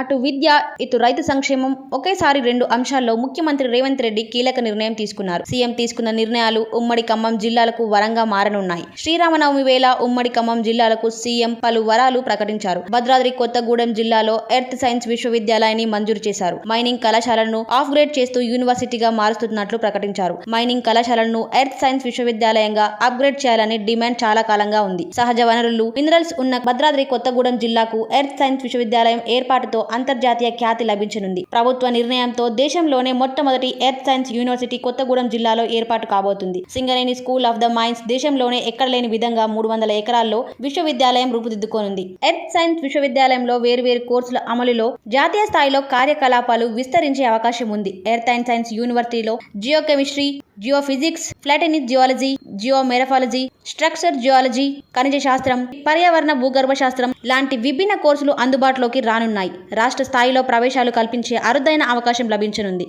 అటు విద్య ఇటు రైతు సంక్షేమం ఒకేసారి రెండు అంశాల్లో ముఖ్యమంత్రి రేవంత్ రెడ్డి కీలక నిర్ణయం తీసుకున్నారు. సీఎం తీసుకున్న నిర్ణయాలు ఉమ్మడి ఖమ్మం జిల్లాలకు వరంగా మారనున్నాయి. శ్రీరామనవమి వేళ ఉమ్మడి ఖమ్మం జిల్లాలకు సీఎం పలు వరాలు ప్రకటించారు. భద్రాద్రి కొత్తగూడెం జిల్లాలో ఎర్త్ సైన్స్ విశ్వవిద్యాలయాన్ని మంజూరు చేశారు. మైనింగ్ కళాశాలను ఆఫ్ గ్రేడ్ చేస్తూ యూనివర్సిటీగా మారుస్తున్నట్లు ప్రకటించారు. మైనింగ్ కళాశాలను ఎర్త్ సైన్స్ విశ్వవిద్యాలయంగా అప్గ్రేడ్ చేయాలని డిమాండ్ చాలా కాలంగా ఉంది. సహజ వనరులు మినరల్స్ ఉన్న భద్రాద్రి కొత్తగూడెం జిల్లాకు ఎర్త్ సైన్స్ విశ్వవిద్యాలయం ఏర్పాటుతో అంతర్జాతీయ ఖ్యాతి లభించనుంది. ప్రభుత్వ నిర్ణయంతో దేశంలోనే మొట్టమొదటి ఎర్త్ సైన్స్ యూనివర్సిటీ కొత్తగూడెం జిల్లాలో ఏర్పాటు కాబోతుంది. Singareni school of the mines దేశంలోనే ఎక్కడ లేని విధంగా మూడు వందల ఎకరాల్లో విశ్వవిద్యాలయం రూపుదిద్దుకోనుంది. ఎర్త్ సైన్స్ విశ్వవిద్యాలయంలో వేర్వేరు కోర్సుల అమలులో జాతీయ స్థాయిలో కార్యకలాపాలు విస్తరించే అవకాశం ఉంది. ఎర్త్ అండ్ సైన్స్ యూనివర్సిటీలో జియోకెమిస్ట్రీ జియోఫిజిక్స్ ఫ్లాటెనిక్ జియాలజీ జియోమెరఫాలజీ స్ట్రక్చర్ జియాలజీ ఖనిజ శాస్త్రం పర్యావరణ భూగర్భ శాస్త్రం లాంటి విభిన్న కోర్సులు అందుబాటులోకి రానున్నాయి. రాష్ట్ర స్థాయిలో ప్రవేశాలు కల్పించే అరుదైన అవకాశం లభించనుంది.